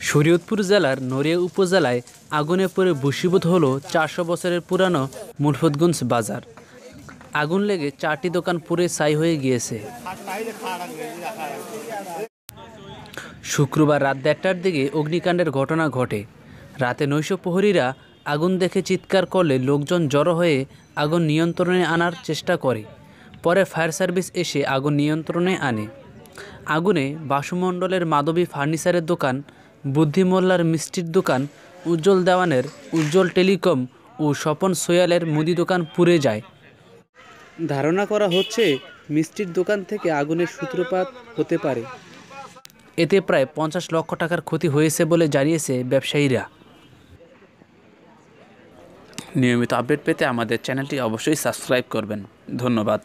শরীয়তপুর জেলার নড়িয়া উপজেলায় আগুনে পড়ে ভূষীভূত হলো চারশো বছরের পুরানো মুলফতগঞ্জ বাজার। আগুন লেগে চারটি দোকান পুড়ে ছাই হয়ে গিয়েছে। শুক্রবার রাত দেড়টার দিকে অগ্নিকাণ্ডের ঘটনা ঘটে। রাতে নৈশ প্রহরীরা আগুন দেখে চিৎকার করলে লোকজন জড়ো হয়ে আগুন নিয়ন্ত্রণে আনার চেষ্টা করে। পরে ফায়ার সার্ভিস এসে আগুন নিয়ন্ত্রণে আনে। আগুনে বাসুমণ্ডলের মাধবী ফার্নিচারের দোকান বুদ্ধি মোল্লার মিষ্টির দোকান, উজ্জ্বল দেওয়ানের উজ্জ্বল টেলিকম ও স্বপন সোয়ালের মুদি দোকান পুড়ে যায়। ধারণা করা হচ্ছে মিষ্টির দোকান থেকে আগুনের সূত্রপাত হতে পারে। এতে প্রায় পঞ্চাশ লক্ষ টাকার ক্ষতি হয়েছে বলে জানিয়েছে ব্যবসায়ীরা। নিয়মিত আপডেট পেতে আমাদের চ্যানেলটি অবশ্যই সাবস্ক্রাইব করবেন। ধন্যবাদ।